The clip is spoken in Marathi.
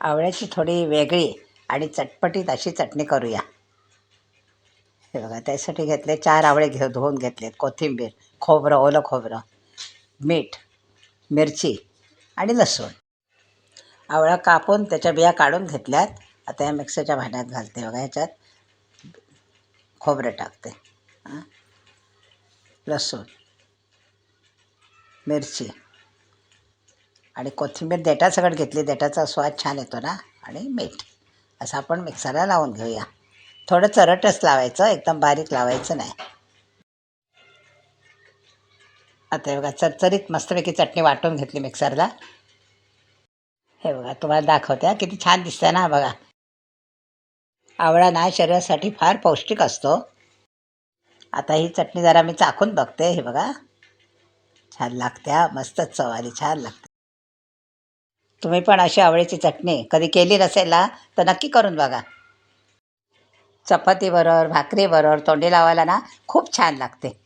आवळ्याची थोडी वेगळी आणि चटपटीत अशी चटणी करूया. हे बघा त्यासाठी घेतले चार आवळे घेऊ धुवून घेतलेत. कोथिंबीर खोबरं ओलं खोबरं मीठ मिरची आणि लसूण. आवळा कापून त्याच्या बिया काढून घेतल्यात. आता या मिक्सरच्या भांड्यात घालते बघा ह्याच्यात. खोबरं टाकते. हां. लसूण मिरची आणि कोथिंबीर देठासकट घेतली. देठाचा स्वाद छान येतो ना? आणि मीठ. असं आपण मिक्सरला लावून घेऊया. थोडं चरटच लावायचं. एकदम बारीक लावायचं नाही. आता हे बघा चरचरीत मस्तपैकी चटणी वाटून घेतली मिक्सरला. हे बघा तुम्हाला दाखवते किती छान दिसतंय ना बघा. आवळा ना शरीरासाठी फार पौष्टिक असतो. आता ही चटणी जरा मी चाखून बघते हे बघा. छान लागते मस्तच चव आली छान लागते. तुम्ही पण अशी आवळीची चटणी कधी केली नसेल ना तर नक्की करून बघा. चपातीबरोबर भाकरीबरोबर तोंडी लावायला ना खूप छान लागते.